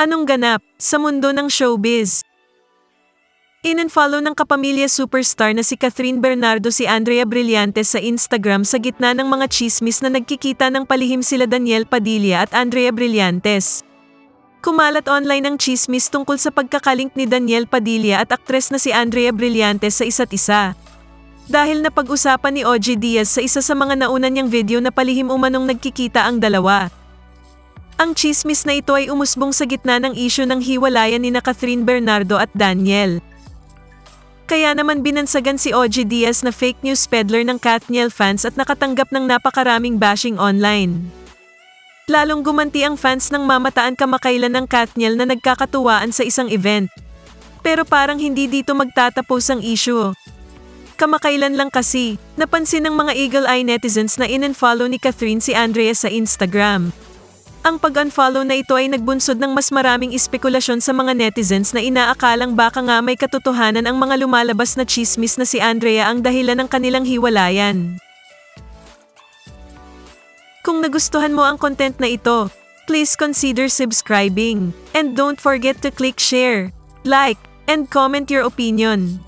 Anong ganap sa mundo ng showbiz? In-follow ng kapamilya superstar na si Catherine Bernardo si Andrea Brillantes sa Instagram sa gitna ng mga chismis na nagkikita ng palihim sila Daniel Padilla at Andrea Brillantes. Kumalat online ang chismis tungkol sa pagkakalink ni Daniel Padilla at aktres na si Andrea Brillantes sa isa't isa. Dahil napag-usapan ni OG Diaz sa isa sa mga nauna niyang video na palihim umanong nagkikita ang dalawa. Ang chismis na ito ay umusbong sa gitna ng isyu ng hiwalayan ni na Catherine Bernardo at Daniel. Kaya naman binansagan si OG Diaz na fake news peddler ng Kathniel fans at nakatanggap ng napakaraming bashing online. Lalong gumanti ang fans ng mamataan kamakailan ng Kathniel na nagkakatuwaan sa isang event. Pero parang hindi dito magtatapos ang issue. Kamakailan lang kasi, napansin ng mga eagle eye netizens na in-follow ni Catherine si Andrea sa Instagram. Ang pag-unfollow na ito ay nagbunsod ng mas maraming espekulasyon sa mga netizens na inaakalang baka nga may katotohanan ang mga lumalabas na chismis na si Andrea ang dahilan ng kanilang hiwalayan. Kung nagustuhan mo ang content na ito, please consider subscribing. And don't forget to click share, like, and comment your opinion.